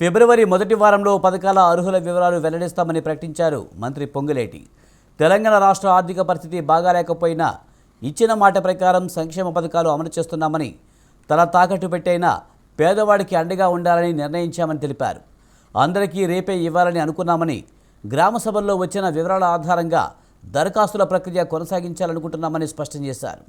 ఫిబ్రవరి మొదటి వారంలో పథకాల అర్హుల వివరాలు వెల్లడిస్తామని ప్రకటించారు మంత్రి పొంగులేటి. తెలంగాణ రాష్ట్ర ఆర్థిక పరిస్థితి బాగాలేకపోయినా ఇచ్చిన మాట ప్రకారం సంక్షేమ పథకాలు అమలు చేస్తున్నామని తల తాకట్టు పెట్టైనా పేదవాడికి అండగా ఉండాలని నిర్ణయించామని తెలిపారు. అందరికీ రేపే ఇవ్వాలని అనుకున్నామని గ్రామ సభల్లో వచ్చిన వివరాల ఆధారంగా దరఖాస్తుల ప్రక్రియ కొనసాగించాలనుకుంటున్నామని స్పష్టం చేశారు.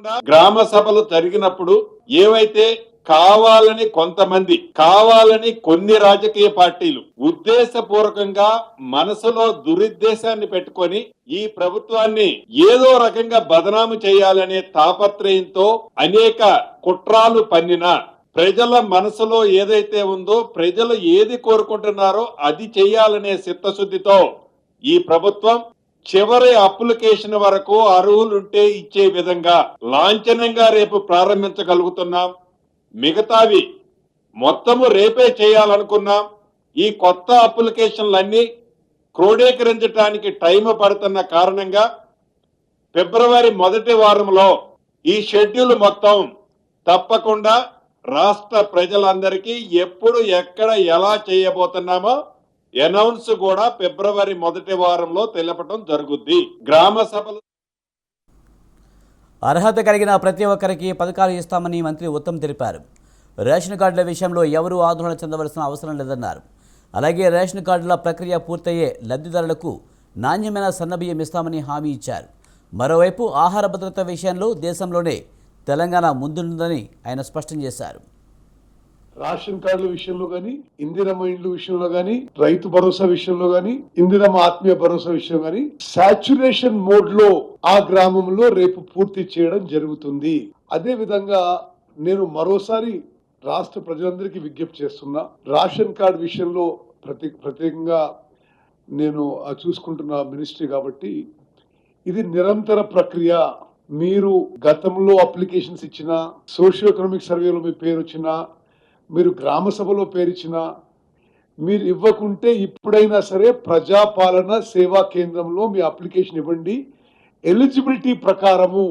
కాకుండా గ్రామ సభలు జరిగినప్పుడు ఏవైతే కావాలని కొంతమంది కావాలని కొన్ని రాజకీయ పార్టీలు ఉద్దేశపూర్వకంగా మనసులో దురుద్దేశాన్ని పెట్టుకొని ఈ ప్రభుత్వాన్ని ఏదో రకంగా బదనాము చేయాలనే తాపత్రయంతో అనేక కుట్రాలు పన్నిన ప్రజల మనసులో ఏదైతే ఉందో ప్రజలు ఏది కోరుకుంటున్నారో అది చేయాలనే చిత్తశుద్ధితో ఈ ప్రభుత్వం చివరి అప్లికేషన్ వరకు అర్హులుంటే ఇచ్చే విధంగా లాంఛనంగా రేపు ప్రారంభించగలుగుతున్నాం. మిగతావి మొత్తము రేపే చేయాలనుకున్నాం. ఈ కొత్త అప్లికేషన్లన్నీ క్రోడీకరించడానికి టైం పడుతున్న కారణంగా ఫిబ్రవరి మొదటి వారంలో ఈ షెడ్యూల్ మొత్తం తప్పకుండా రాష్ట్ర ప్రజలందరికీ ఎప్పుడు ఎక్కడ ఎలా చేయబోతున్నామో అనౌన్స్ కూడా ఫిబ్రవరి మొదటి వారంలో తెలపడం జరుగుద్ది. గ్రామ సభలు అర్హత కలిగిన ప్రతి ఒక్కరికి పథకాలు ఇస్తామని మంత్రి ఉత్తమ్ తెలిపారు. రేషన్ కార్డుల విషయంలో ఎవరూ ఆందోళన చెందవలసిన అవసరం లేదన్నారు. అలాగే రేషన్ కార్డుల ప్రక్రియ పూర్తయ్యే లబ్ధిదారులకు నాణ్యమైన సన్నబియ్యం ఇస్తామని హామీ ఇచ్చారు. మరోవైపు ఆహార భద్రత విషయంలో దేశంలోనే తెలంగాణ ముందుందని ఆయన స్పష్టం చేశారు. రేషన్ కార్డుల విషయంలో కానీ ఇందిరమ్మ ఇండ్ల విషయంలో కానీ రైతు భరోసా విషయంలో కానీ ఇందిరమ్మ ఆత్మీయ భరోసా విషయంలో కానీ సాచురేషన్ మోడ్లో ఆ గ్రామంలో రేపు పూర్తి చేయడం జరుగుతుంది. అదే విధంగా నేను మరోసారి రాష్ట్ర ప్రజలందరికీ విజ్ఞప్తి చేస్తున్నా రేషన్ కార్డు విషయంలో ప్రతి ప్రత్యేకంగా నేను చూసుకుంటున్న మినిస్ట్రీ కాబట్టి ఇది నిరంతర ప్రక్రియ. మీరు గతంలో అప్లికేషన్స్ ఇచ్చిన సోషియో ఎకనామిక్ సర్వేలో మీ పేరు వచ్చినా మీరు గ్రామ సభలో పేర్చినా మీరు ఇవ్వకుంటే ఇప్పుడైనా సరే ప్రజాపాలన సేవా కేంద్రంలో మీ అప్లికేషన్ ఇవ్వండి. ఎలిజిబిలిటీ ప్రకారము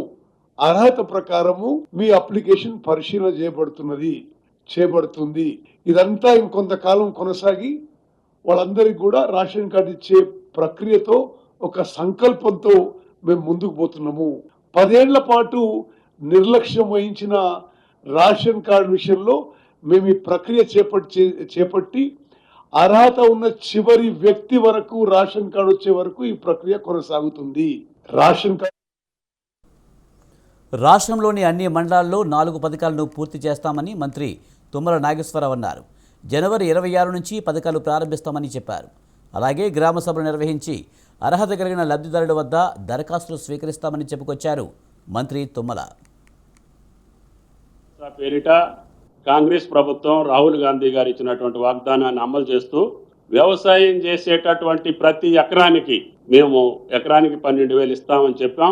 అర్హత ప్రకారము మీ అప్లికేషన్ పరిశీలన చేయబడుతున్నది చేయబడుతుంది ఇదంతా ఇంకొంతకాలం కొనసాగి వాళ్ళందరికీ కూడా రేషన్ కార్డు ఇచ్చే ప్రక్రియతో ఒక సంకల్పంతో మేము ముందుకు పోతున్నాము. పదేళ్ళ పాటు నిర్లక్ష్యం వహించిన రేషన్ కార్డు విషయంలో మేము ఈ ప్రక్రియ చేపట్టి చేపట్టి అర్హత ఉన్న చివరి వ్యక్తి వరకు రేషన్ కార్డు వచ్చే వరకు ఈ ప్రక్రియ కొనసాగుతుంది. రేషన్ కార్డు రాష్ట్రంలోని అన్ని మండలాల్లో నాలుగు పథకాలను పూర్తి చేస్తామని మంత్రి తుమ్మల నాగేశ్వరరావు అన్నారు. జనవరి ఇరవై ఆరు నుంచి పథకాలు ప్రారంభిస్తామని చెప్పారు. అలాగే గ్రామ సభలు నిర్వహించి అర్హత కలిగిన లబ్ధిదారుల వద్ద దరఖాస్తులు స్వీకరిస్తామని చెప్పుకొచ్చారు మంత్రి తుమ్మల. ఆ పేరిట కాంగ్రెస్ ప్రభుత్వం రాహుల్ గాంధీ గారు ఇచ్చినటువంటి వాగ్దానాన్ని అమలు చేస్తూ వ్యవసాయం చేసేటటువంటి ప్రతి ఎకరానికి మేము ఎకరానికి పన్నెండు వేలు ఇస్తామని చెప్పాం.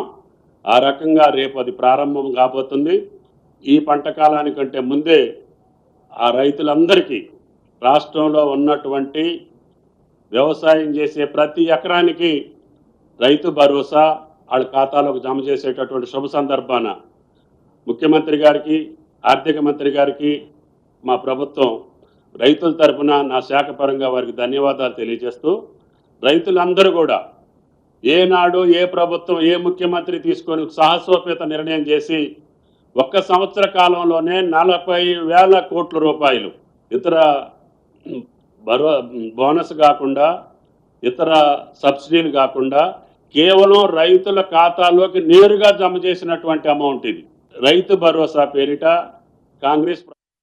ఆ రకంగా రేపు అది ప్రారంభం కాబోతుంది. ఈ పంట కాలానికంటే ముందే ఆ రైతులందరికీ రాష్ట్రంలో ఉన్నటువంటి వ్యవసాయం చేసే ప్రతి ఎకరానికి రైతు భరోసా వాళ్ళ ఖాతాలోకి జమ చేసేటటువంటి శుభ సందర్భాన ముఖ్యమంత్రి గారికి ఆర్థిక మంత్రి గారికి మా ప్రభుత్వం రైతుల తరపున నా శాఖ పరంగా వారికి ధన్యవాదాలు తెలియజేస్తూ రైతులందరూ కూడా ఏనాడు ఏ ప్రభుత్వం ఏ ముఖ్యమంత్రి తీసుకొని సాహసోపేత నిర్ణయం చేసి ఒక్క సంవత్సర కాలంలోనే నలభై వేల కోట్ల రూపాయలు ఇతర బరో బోనస్ కాకుండా ఇతర సబ్సిడీలు కాకుండా కేవలం రైతుల ఖాతాలోకి నేరుగా జమ చేసినటువంటి అమౌంట్ ఇది. రైతు భరోసా పేరిట కాంగ్రెస్